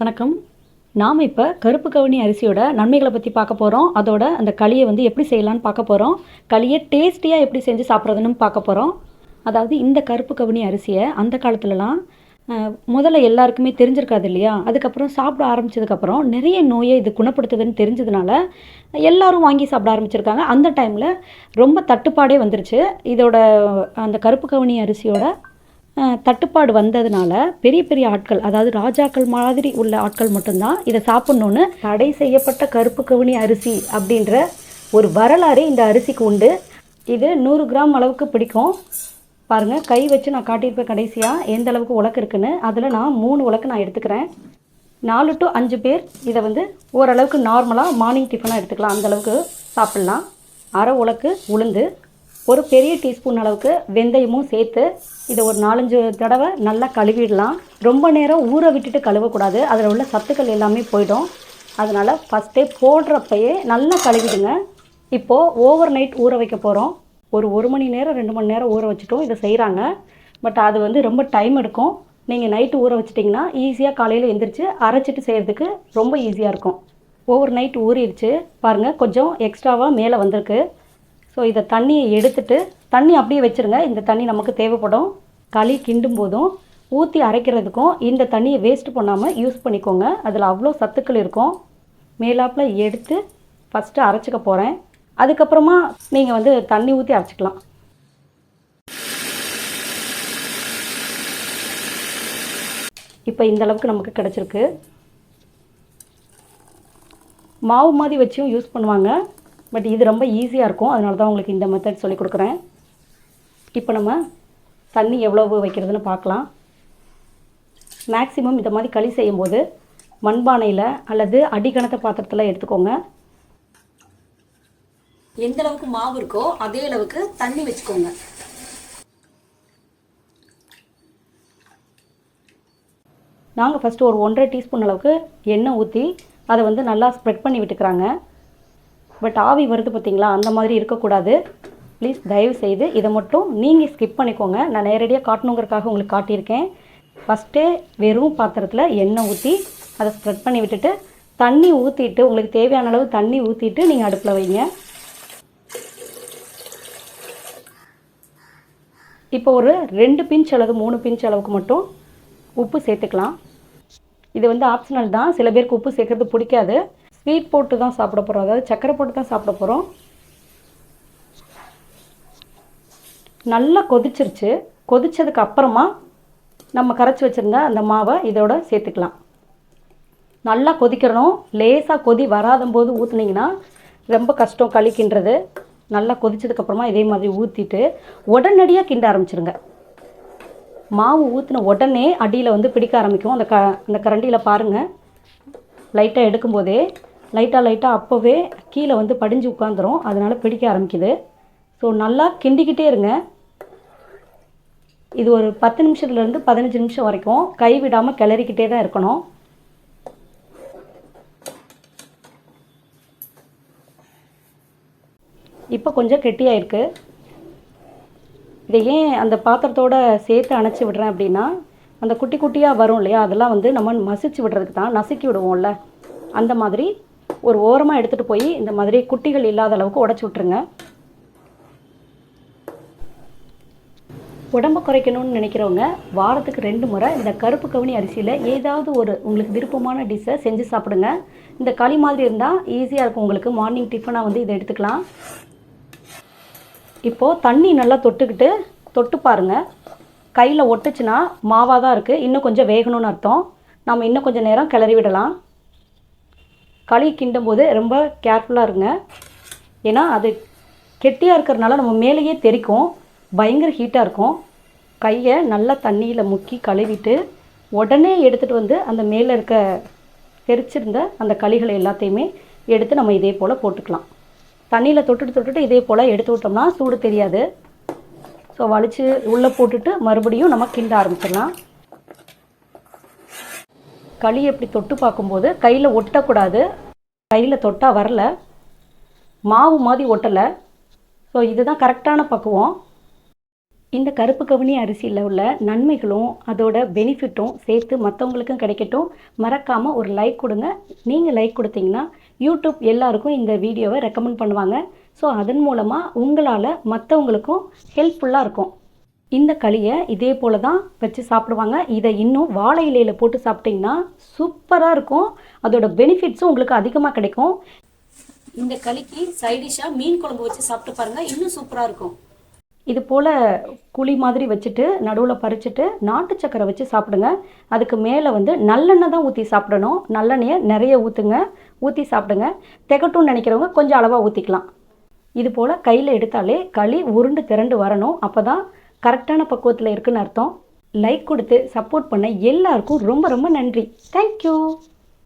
வணக்கம். நாம் இப்போ கருப்பு கவுனி அரிசியோட நன்மைகளை பற்றி பார்க்க போகிறோம் அதோட அந்த களியை வந்து எப்படி செய்யலான்னு பார்க்க போகிறோம் களியை டேஸ்டியாக எப்படி செஞ்சு சாப்பிட்றதுன்னு பார்க்க போகிறோம் அதாவது இந்த கருப்பு கவுனி அரிசியை அந்த காலத்துலலாம் முதல்ல எல்லாருக்குமே தெரிஞ்சிருக்காது இல்லையா? அதுக்கப்புறம் சாப்பிட ஆரம்பிச்சதுக்கப்புறம் நிறைய நோயை இது குணப்படுத்துதுன்னு தெரிஞ்சதுனால எல்லாரும் வாங்கி சாப்பிட ஆரம்பிச்சிருக்காங்க. அந்த டைமில் ரொம்ப தட்டுப்பாடே வந்துருச்சு. இதோட அந்த கருப்பு கவுனி அரிசியோட தட்டுப்பாடு வந்ததுனால பெரிய பெரிய ஆட்கள் அதாவது ராஜாக்கள் மாதிரி உள்ள ஆட்கள் மட்டும்தான் இதை சாப்பிட்ணுன்னு தடை செய்யப்பட்ட கருப்பு கவுனி அரிசி அப்படின்ற ஒரு வரலாறு இந்த அரிசிக்கு உண்டு. இது நூறு கிராம் அளவுக்கு பிடிக்கும். பாருங்கள் கை வச்சு நான் காட்டியிருப்பேன் கடைசியாக எந்த அளவுக்கு உலக்கு இருக்குன்னு. அதில் நான் மூணு உலக்கு நான் எடுத்துக்கிறேன். நாலு டு அஞ்சு பேர் இதை வந்து ஓரளவுக்கு நார்மலாக மார்னிங் டிஃபனாக எடுத்துக்கலாம். அந்தளவுக்கு சாப்பிட்லாம். அரை உலக்கு உளுந்து ஒரு பெரிய டீஸ்பூன் அளவுக்கு வெந்தயமும் சேர்த்து இதை ஒரு நாலஞ்சு தடவை நல்லா கழுவிடலாம். ரொம்ப நேரம் ஊற விட்டுட்டு கழுவக்கூடாது. அதில் உள்ள சத்துக்கள் எல்லாமே போயிடும். அதனால் ஃபஸ்ட்டே போடுறப்பயே நல்லா கழுவிடுங்க. இப்போது ஓவர் நைட் ஊற வைக்க போகிறோம் ஒரு ஒரு மணி நேரம் ரெண்டு மணி நேரம் ஊற வச்சுட்டும் இதை செய்கிறாங்க பட் அது வந்து ரொம்ப டைம் எடுக்கும். நீங்கள் நைட்டு ஊற வச்சிட்டிங்கன்னா ஈஸியாக காலையில் எந்திரிச்சு அரைச்சிட்டு செய்கிறதுக்கு ரொம்ப ஈஸியாக இருக்கும். ஓவர் நைட் ஊறிடுச்சு. பாருங்கள் கொஞ்சம் எக்ஸ்ட்ராவாக மேலே வந்திருக்கு. ஸோ இதை தண்ணியை எடுத்துட்டு தண்ணி அப்படியே வச்சுருங்க. இந்த தண்ணி நமக்கு தேவைப்படும். களி கிண்டும் போதும். ஊற்றி அரைக்கிறதுக்கும் இந்த தண்ணியை வேஸ்ட் பண்ணாமல் யூஸ் பண்ணிக்கோங்க. அதில் அவ்வளோ சத்துக்கள் இருக்கும். மேலாப்பில் எடுத்து ஃபஸ்ட்டு அரைச்சிக்க போகிறேன் அதுக்கப்புறமா நீங்கள் வந்து தண்ணி ஊற்றி அரைச்சிக்கலாம். இப்போ இந்த அளவுக்கு நமக்கு கிடச்சிருக்கு. மாவு மாதிரி வச்சும் யூஸ் பண்ணுவாங்க. பட் இது ரொம்ப ஈஸியாக இருக்கும். அதனால தான் உங்களுக்கு இந்த மெத்தட் சொல்லி கொடுக்குறேன். இப்போ நம்ம தண்ணி எவ்வளவு வைக்கிறதுன்னு பார்க்கலாம். மேக்ஸிமம் இந்த மாதிரி களி செய்யும்போது மண்பானையில் அல்லது அடிக்கணத்த பாத்திரத்தில் எடுத்துக்கோங்க. எந்த அளவுக்கு மாவு இருக்கோ அதே அளவுக்கு தண்ணி வச்சுக்கோங்க. நாங்கள் ஃபஸ்ட்டு ஒரு ஒன்றரை டீஸ்பூன் அளவுக்கு எண்ணெய் ஊற்றி அதை வந்து நல்லா ஸ்ப்ரெட் பண்ணி விட்டுக்கிறாங்க. பட் ஆவி வருது பார்த்தீங்களா? அந்த மாதிரி இருக்கக்கூடாது. ப்ளீஸ் தயவு செய்து இதை மட்டும் நீங்கள் ஸ்கிப் பண்ணிக்கோங்க. நான் நேரடியாக காட்டணுங்கிறதுக்காக உங்களுக்கு காட்டியிருக்கேன். ஃபஸ்ட்டே வெறும் பாத்திரத்தில் எண்ணெய் ஊற்றி அதை ஸ்ப்ரெட் பண்ணி விட்டுட்டு தண்ணி ஊற்றிட்டு உங்களுக்கு தேவையான அளவு தண்ணி ஊற்றிட்டு நீங்கள் அடுப்பில் வைங்க. இப்போ ஒரு ரெண்டு பிஞ்ச் அளவு மூணு பிஞ்ச் அளவுக்கு மட்டும் உப்பு சேர்த்துக்கலாம். இது வந்து ஆப்ஷனல் தான். சில பேருக்கு உப்பு சேர்க்கறது பிடிக்காது. ஸ்வீட் போட்டு தான் சாப்பிட போகிறோம் அதாவது சக்கரை போட்டு தான் சாப்பிட போகிறோம் நல்லா கொதிச்சிருச்சு. கொதிச்சதுக்கு அப்புறமா நம்ம கரைச்சி வச்சுருந்த அந்த மாவை இதோட சேர்த்துக்கலாம். நல்லா கொதிக்கிறணும் லேசாக கொதி வராதம்போது ஊற்றுனீங்கன்னா ரொம்ப கஷ்டம் களிக்கின்றது. நல்லா கொதிச்சதுக்கப்புறமா இதே மாதிரி ஊற்றிட்டு உடனடியாக கிண்ட ஆரம்பிச்சிருங்க. மாவு ஊற்றின உடனே அடியில் வந்து பிடிக்க ஆரம்பிக்கும். அந்த க அந்த கரண்டியில் பாருங்கள் லைட்டாக எடுக்கும்போதே லைட்டாக லைட்டாக அப்போவே கீழே வந்து படிஞ்சு உட்காந்துரும் அதனால் பிடிக்க ஆரம்பிக்குது. ஸோ நல்லா கிண்டிக்கிட்டே இருங்க. இது ஒரு பத்து நிமிஷத்துலேருந்து பதினஞ்சு நிமிஷம் வரைக்கும் கை விடாமல் கிளறிக்கிட்டே தான் இருக்கணும். இப்போ கொஞ்சம் கெட்டியாயிருக்கு. இதை ஏன் அந்த பாத்திரத்தோட சேர்த்து அணைச்சி விடுறேன் அப்படின்னா அந்த குட்டி குட்டியாக வரும் இல்லையா? அதெல்லாம் வந்து நம்ம மசிச்சு விடுறதுக்கு தான் நசுக்கி விடுவோம்ல. அந்த மாதிரி ஒரு ஓரமாக எடுத்துகிட்டு போய் இந்த மாதிரி குட்டிகள் இல்லாத அளவுக்கு உடச்சி விட்ருங்க உடம்பு குறைக்கணும்னு நினைக்கிறவங்க வாரத்துக்கு ரெண்டு முறை இந்த கருப்பு கவுனி அரிசியில் ஏதாவது ஒரு உங்களுக்கு விருப்பமான டிஷ்ஷை செஞ்சு சாப்பிடுங்க. இந்த களி மாதிரி இருந்தால் ஈஸியாக இருக்கும் உங்களுக்கு. மார்னிங் டிஃபனாக வந்து இதை எடுத்துக்கலாம். இப்போது தண்ணி நல்லா தொட்டுக்கிட்டு தொட்டு பாருங்கள் கையில் ஒட்டுச்சுன்னா மாவாக தான் இருக்குது இன்னும் கொஞ்சம் வேகணும்னு அர்த்தம். நம்ம இன்னும் கொஞ்சம் நேரம் கிளறி விடலாம். களி கிண்டும் போது ரொம்ப கேர்ஃபுல்லாக இருங்க. ஏன்னா அது கெட்டியாக இருக்கிறதுனால நம்ம மேலேயே தெறிக்கும் பயங்கர ஹீட்டாக இருக்கும். கையை நல்லா தண்ணியில் முக்கி கழுவிட்டு உடனே எடுத்துகிட்டு வந்து அந்த மேலே இருக்க தெரிச்சிருந்த அந்த களிகளை எல்லாத்தையுமே எடுத்து நம்ம இதே போல் போட்டுக்கலாம். தண்ணியில் தொட்டுட்டு தொட்டுட்டு இதே போல் எடுத்து விட்டோம்னா சூடு தெரியாது. ஸோ வலிச்சு உள்ளே போட்டுட்டு மறுபடியும் நம்ம கிண்ட ஆரம்பிச்சிடலாம். களி எப்படி தொட்டு பார்க்கும்போது கையில் ஒட்டக்கூடாது. கையில் தொட்டால் வரல. மாவு மாதிரி ஒட்டலை. ஸோ இதுதான் கரெக்டான பக்குவம். இந்த கருப்பு கவுனி அரிசியில் உள்ள நன்மைகளும் அதோட பெனிஃபிட்டும் சேர்த்து மற்றவங்களுக்கும் கிடைக்கட்டும். மறக்காமல் ஒரு லைக் கொடுங்க. நீங்கள் லைக் கொடுத்தீங்கன்னா யூடியூப் எல்லாருக்கும் இந்த வீடியோவை ரெக்கமெண்ட் பண்ணுவாங்க. ஸோ அதன் மூலமாக உங்களால் மற்றவங்களுக்கும் ஹெல்ப்ஃபுல்லாக இருக்கும். இந்த களியை இதே போல தான் வச்சு சாப்பிடுவாங்க. இதை இன்னும் வாழை இலையில் போட்டு சாப்பிட்டிங்கன்னா சூப்பராக இருக்கும். அதோட பெனிஃபிட்ஸும் உங்களுக்கு அதிகமாக கிடைக்கும். இந்த களிக்கு சைடிஷாக மீன் குழம்பு வச்சு சாப்பிட்டு பாருங்கள் இன்னும் சூப்பராக இருக்கும். இது போல் குழி மாதிரி வச்சுட்டு நடுவில் பறிச்சுட்டு நாட்டு சக்கரை வச்சு சாப்பிடுங்க. அதுக்கு மேலே வந்து நல்லெண்ணெய் தான் ஊற்றி சாப்பிடணும். நல்லெண்ணெயை நிறைய ஊற்றுங்க ஊற்றி சாப்பிடுங்க. திகட்டும்னு நினைக்கிறவங்க கொஞ்சம் அளவாக ஊற்றிக்கலாம் இது போல் கையில் எடுத்தாலே களி உருண்டு திரண்டு வரணும். அப்போ தான் கரெக்டான பக்குவத்தில் இருக்குன்னு அர்த்தம். லைக் கொடுத்து சப்போர்ட் பண்ண எல்லாருக்கும் ரொம்ப ரொம்ப நன்றி. தேங்க்யூ